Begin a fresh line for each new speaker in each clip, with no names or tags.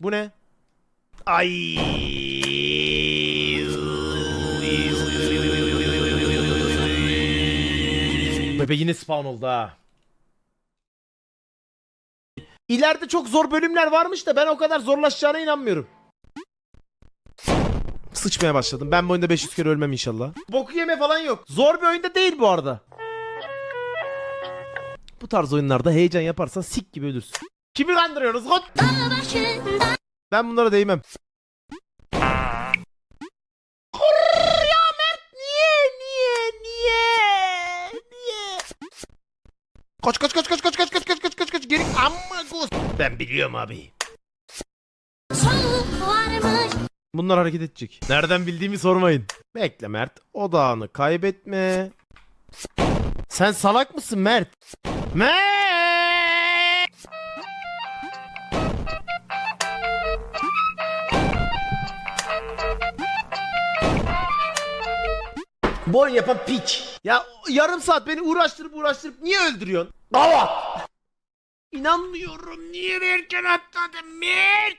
Bu ne? Ay. Bebe yine spawn oldu ha. İleride çok zor bölümler varmış da ben o kadar zorlaşacağına inanmıyorum. Sıçmaya başladım. Ben bu oyunda 500 kere ölmem inşallah. Boku yeme falan yok. Zor bir oyunda değil bu arada. Bu tarz oyunlarda heyecan yaparsan sik gibi ölürsün. Kimi kandırıyorsunuz? Hop. Ben bunlara değmem. Ya Mert niye niye niye niye? Koş koş koş koş koş koş koş koş koş koş koş geri amma gus. Ben biliyorum abi. Bunlar hareket edecek. Nereden bildiğimi sormayın. Bekle Mert. Odağını kaybetme. Sen salak mısın Mert? Mert! Bu oyun yapan piç. Ya yarım saat beni uğraştırıp uğraştırıp niye öldürüyorsun? Gavat! İnanmıyorum. Niye erken atladın Mert?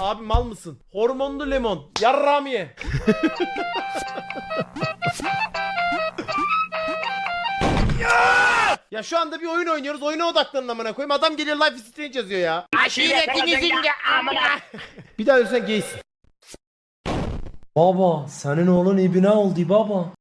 Abi mal mısın? Hormonlu lemon. Yarram ye. ya! Ya şu anda bir oyun oynuyoruz. Oyuna odaklanın amına koyayım. Adam geliyor life is strange yazıyor ya. Aşiretinizin de amına. bir daha ölsen geysin.
Baba senin oğlun ibne oldu baba.